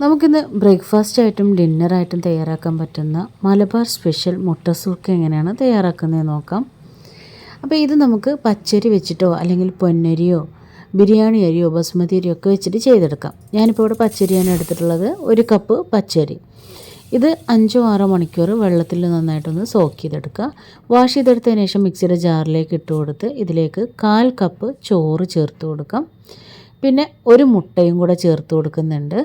നമുക്കിന്ന് ബ്രേക്ക്ഫാസ്റ്റ് ആയിട്ടും ഡിന്നറായിട്ടും തയ്യാറാക്കാൻ പറ്റുന്ന മലബാർ സ്പെഷ്യൽ മുട്ട സൂക്ക് എങ്ങനെയാണ് തയ്യാറാക്കുന്നത് നോക്കാം. അപ്പോൾ ഇത് നമുക്ക് പച്ചരി വെച്ചിട്ടോ അല്ലെങ്കിൽ പൊന്നരിയോ ബിരിയാണി അരിയോ ബസ്മതി അരിയോ ഒക്കെ വെച്ചിട്ട് ചെയ്തെടുക്കാം. ഞാനിപ്പോൾ ഇവിടെ പച്ചരിയാണ് എടുത്തിട്ടുള്ളത്. ഒരു കപ്പ് പച്ചരി. ഇത് അഞ്ചോ ആറോ മണിക്കൂർ വെള്ളത്തിൽ നന്നായിട്ടൊന്ന് സോക്ക് ചെയ്തെടുക്കുക. വാഷ് ചെയ്തെടുത്തതിന് ശേഷം മിക്സിയുടെ ജാറിലേക്ക് ഇട്ട് കൊടുത്ത് ഇതിലേക്ക് കാൽ കപ്പ് ചോറ് ചേർത്ത് കൊടുക്കാം. പിന്നെ ഒരു മുട്ടയും കൂടെ ചേർത്ത് കൊടുക്കുന്നുണ്ട്.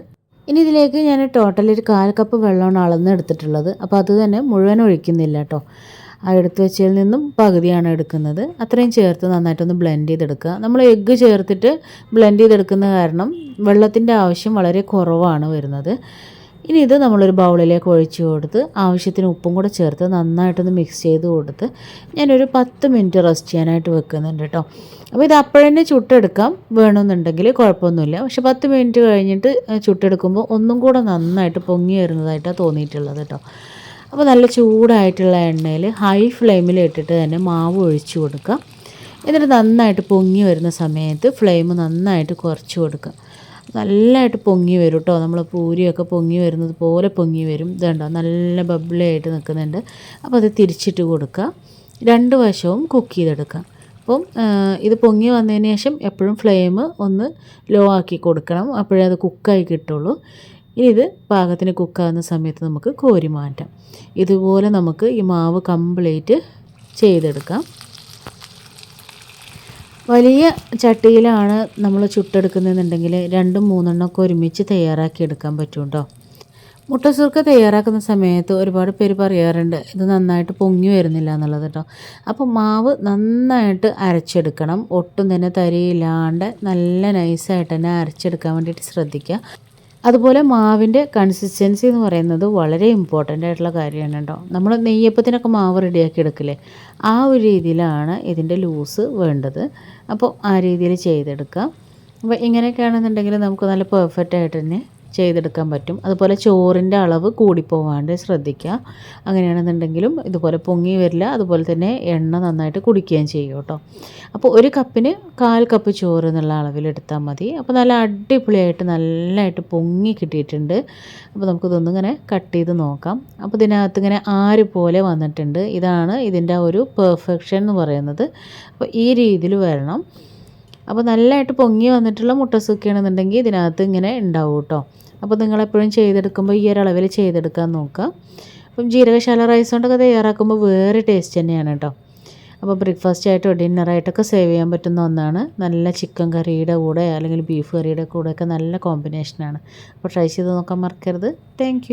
ഇനി ഇതിലേക്ക് ഞാൻ ടോട്ടൽ ഒരു കാൽ കപ്പ് വെള്ളമാണ് അളന്ന് എടുത്തിട്ടുള്ളത്. അപ്പോൾ അത് തന്നെ മുഴുവൻ ഒഴിക്കുന്നില്ല കേട്ടോ ആ എടുത്ത് വെച്ചതിൽ നിന്നും പകുതിയാണ് എടുക്കുന്നത്. അത്രയും ചേർത്ത് നന്നായിട്ടൊന്ന് ബ്ലെൻഡ് ചെയ്തെടുക്കുക. നമ്മൾ എഗ്ഗ് ചേർത്തിട്ട് ബ്ലെൻഡ് ചെയ്തെടുക്കുന്ന കാരണം വെള്ളത്തിന്റെ ആവശ്യം വളരെ കുറവാണ് വരുന്നത്. ഇനി ഇത് നമ്മളൊരു ബൗളിലേക്ക് ഒഴിച്ച് കൊടുത്ത് ആവശ്യത്തിന് ഉപ്പും കൂടെ ചേർത്ത് നന്നായിട്ടൊന്ന് മിക്സ് ചെയ്ത് കൊടുത്ത് ഞാനൊരു പത്ത് മിനിറ്റ് റെസ്റ്റ് ചെയ്യാനായിട്ട് വെക്കുന്നുണ്ട് കേട്ടോ അപ്പോൾ ഇത് അപ്പോഴന്നെ ചുട്ടെടുക്കാം. വേണമെന്നുണ്ടെങ്കിൽ കുഴപ്പമൊന്നുമില്ല. പക്ഷെ പത്ത് മിനിറ്റ് കഴിഞ്ഞിട്ട് ചുട്ടെടുക്കുമ്പോൾ ഒന്നും കൂടെ നന്നായിട്ട് പൊങ്ങി വരുന്നതായിട്ടാണ് തോന്നിയിട്ടുള്ളത് കേട്ടോ അപ്പോൾ നല്ല ചൂടായിട്ടുള്ള എണ്ണയിൽ ഹൈ ഫ്ലെയിമിൽ ഇട്ടിട്ട് തന്നെ മാവ് ഒഴിച്ചു കൊടുക്കുക എന്നിട്ട് നന്നായിട്ട് പൊങ്ങി വരുന്ന സമയത്ത് ഫ്ലെയിം നന്നായിട്ട് കുറച്ച് കൊടുക്കുക നല്ലതായിട്ട് പൊങ്ങി വരും കേട്ടോ. നമ്മൾ പൂരിയൊക്കെ പൊങ്ങി വരുന്നത് പോലെ പൊങ്ങി വരും. ഇതുണ്ടോ നല്ല ബബിളായിട്ട് നിൽക്കുന്നുണ്ട്. അപ്പോൾ അത് തിരിച്ചിട്ട് കൊടുക്കുക രണ്ട് വശവും കുക്ക് ചെയ്തെടുക്കുക അപ്പം ഇത് പൊങ്ങി വന്നതിന് ശേഷം എപ്പോഴും ഫ്ലെയിം ഒന്ന് ലോ ആക്കി കൊടുക്കണം. അപ്പോഴേ അത് കുക്കായി കിട്ടുള്ളൂ. ഇനി ഇത് പാകത്തിന് കുക്കാകുന്ന സമയത്ത് നമുക്ക് കോരി മാറ്റാം. ഇതുപോലെ നമുക്ക് ഈ മാവ് കംപ്ലീറ്റ് ചെയ്തെടുക്കാം. വലിയ ചട്ടിയിലാണ് നമ്മൾ ചുട്ടെടുക്കുന്നതെന്നുണ്ടെങ്കിൽ രണ്ടും മൂന്നെണ്ണമൊക്കെ ഒരുമിച്ച് തയ്യാറാക്കി എടുക്കാൻ പറ്റും കേട്ടോ മുട്ടസുർക്ക തയ്യാറാക്കുന്ന സമയത്ത് ഒരുപാട് പേര് പറയാറുണ്ട് ഇത് നന്നായിട്ട് പൊങ്ങി വരുന്നില്ല എന്നുള്ളത് കേട്ടോ അപ്പോൾ മാവ് നന്നായിട്ട് അരച്ചെടുക്കണം. ഒട്ടും തന്നെ തരിയില്ലാണ്ട് നല്ല നൈസായിട്ട് തന്നെ അരച്ചെടുക്കാൻ വേണ്ടിയിട്ട് ശ്രദ്ധിക്കുക. അതുപോലെ മാവിന്റെ കൺസിസ്റ്റൻസി എന്ന് പറയുന്നത് വളരെ ഇമ്പോർട്ടന്റ് ആയിട്ടുള്ള കാര്യമാണ് കേട്ടോ. നമ്മൾ നെയ്യപ്പത്തിനൊക്കെ മാവ് റെഡിയാക്കി എടുക്കില്ലേ? ആ ഒരു രീതിയിലാണ് ഇതിന്റെ ലൂസ് വേണ്ടത്. അപ്പോൾ ആ രീതിയിൽ ചെയ്തെടുക്കാം. അപ്പോൾ ഇങ്ങനെയൊക്കെയാണെന്നുണ്ടെങ്കിൽ നമുക്ക് നല്ല പെർഫെക്റ്റ് ആയിട്ട് തന്നെ ചെയ്തെടുക്കാൻ പറ്റും. അതുപോലെ ചോറിന്റെ അളവ് കൂടിപ്പോവാണ്ട് ശ്രദ്ധിക്കുക. അങ്ങനെയാണെന്നുണ്ടെങ്കിലും ഇതുപോലെ പൊങ്ങി വരില്ല. അതുപോലെ തന്നെ എണ്ണ നന്നായിട്ട് കുടിക്കുകയും ചെയ്യും കേട്ടോ. അപ്പോൾ ഒരു കപ്പിന് കാൽ കപ്പ് ചോറ് എന്നുള്ള അളവിലെടുത്താൽ മതി. അപ്പോൾ നല്ല അടിപൊളിയായിട്ട് നല്ലതായിട്ട് പൊങ്ങി കിട്ടിയിട്ടുണ്ട്. അപ്പോൾ നമുക്കിതൊന്നും ഇങ്ങനെ കട്ട് ചെയ്ത് നോക്കാം. അപ്പോൾ ഇതിനകത്ത് ഇങ്ങനെ ആര് പോലെ വന്നിട്ടുണ്ട്. ഇതാണ് ഇതിന്റെ ഒരു പെർഫെക്ഷൻ എന്ന് പറയുന്നത്. അപ്പോൾ ഈ രീതിയിൽ വരണം. അപ്പോൾ നല്ലതായിട്ട് പൊങ്ങി വന്നിട്ടുള്ള മുട്ട സുക്കിയാണെന്നുണ്ടെങ്കിൽ ഇതിനകത്ത് ഇങ്ങനെ ഉണ്ടാവും കേട്ടോ. അപ്പോൾ നിങ്ങളെപ്പോഴും ചെയ്തെടുക്കുമ്പോൾ ഈ ഒരളവിൽ ചെയ്തെടുക്കാൻ നോക്കുക. അപ്പം ജീരകശാല റൈസ് കൊണ്ടൊക്കെ തയ്യാറാക്കുമ്പോൾ വേറെ ടേസ്റ്റ് തന്നെയാണ് കേട്ടോ. അപ്പോൾ ബ്രേക്ക്ഫാസ്റ്റ് ആയിട്ടോ ഡിന്നറായിട്ടൊക്കെ സേവ് ചെയ്യാൻ പറ്റുന്ന ഒന്നാണ്. നല്ല ചിക്കൻ കറിയുടെ കൂടെ അല്ലെങ്കിൽ ബീഫ് കറിയുടെ കൂടെയൊക്കെ നല്ല കോമ്പിനേഷനാണ് അപ്പോൾ ട്രൈ ചെയ്ത് നോക്കാൻ മറക്കരുത്. താങ്ക്